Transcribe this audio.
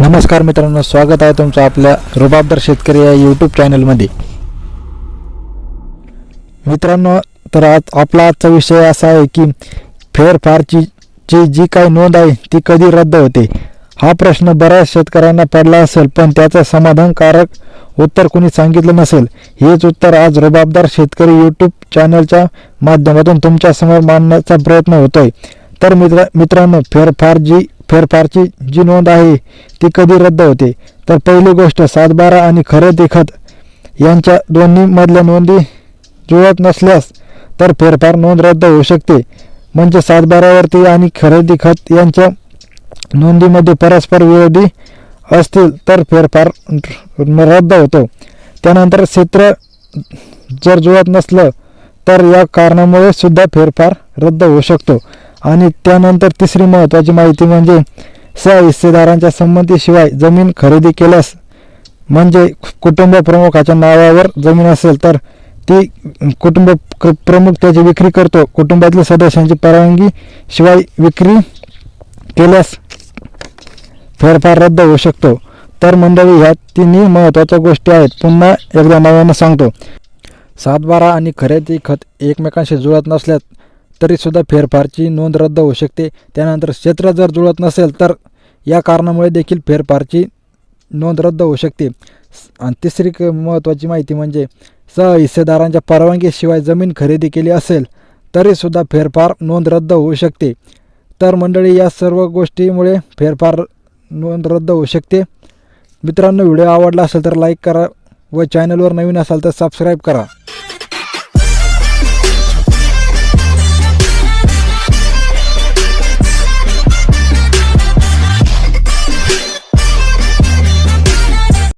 नमस्कार मित्रांनो स्वागत आहे तुमचं आपल्या रुबाबदार शेतकरी या यूट्यूब चॅनलमध्ये मित्रांनो तर आज आपला आजचा विषय असा आहे की फेरफारची ची जी काही नोंद आहे ती कधी रद्द होते? हा प्रश्न बऱ्याच शेतकऱ्यांना पडला असेल पण त्याचं समाधानकारक उत्तर कोणी सांगितलं नसेल? हेच उत्तर आज रुबाबदार शेतकरी यूट्यूब चॅनलच्या माध्यमातून तुमच्यासमोर मांडण्याचा प्रयत्न होतोय. तर मित्र मित्रांनो फेरफार जी फेरफारची जी नोंद आहे ती कधी रद्द होते? तर पहिली गोष्ट सातबारा आणि खरं तिखत यांच्या दोन्हीमधल्या नोंदी जुळत नसल्यास तर फेरफार नोंद रद्द होऊ शकते. म्हणजे सातबारावरती आणि खरेदी खत यांच्या नोंदीमध्ये परस्पर विरोधी असतील तर फेरफार रद्द होतो. त्यानंतर क्षेत्र जर जुळत नसलं तर या कारणामुळे सुद्धा फेरफार रद्द होऊ शकतो. आणि त्यानंतर तिसरी महत्त्वाची माहिती म्हणजे सहहिस्सेदारांच्या संमतीशिवाय जमीन खरेदी केल्यास म्हणजे कुटुंब प्रमुखाच्या नावावर जमीन असेल तर ती कुटुंब क- प्रमुख त्याची विक्री करतो. कुटुंबातील सदस्यांची परवानगी शिवाय विक्री केल्यास फेरफार रद्द होऊ शकतो. तर मंडळी ह्या तिन्ही महत्त्वाच्या गोष्टी आहेत. पुन्हा एकदा नव्यानं सांगतो. सातबारा आणि खरेदी खत एकमेकांशी जुळत नसल्यास तरीसुद्धा फेरफारची नोंद रद्द होऊ शकते. त्यानंतर क्षेत्र जर जुळत नसेल तर या कारणामुळे देखील फेरफारची नोंद रद्द होऊ शकते. आणि तिसरी क- महत्त्वाची माहिती म्हणजे सहहिस्सेदारांच्या परवानगीशिवाय जमीन खरेदी केली असेल तरीसुद्धा फेरफार नोंद रद्द होऊ शकते. तर मंडळी या सर्व गोष्टीमुळे फेरफार नोंद रद्द होऊ शकते. मित्रांनो व्हिडिओ आवडला असेल तर लाईक करा व चॅनलवर नवीन असाल तर सबस्क्राईब करा.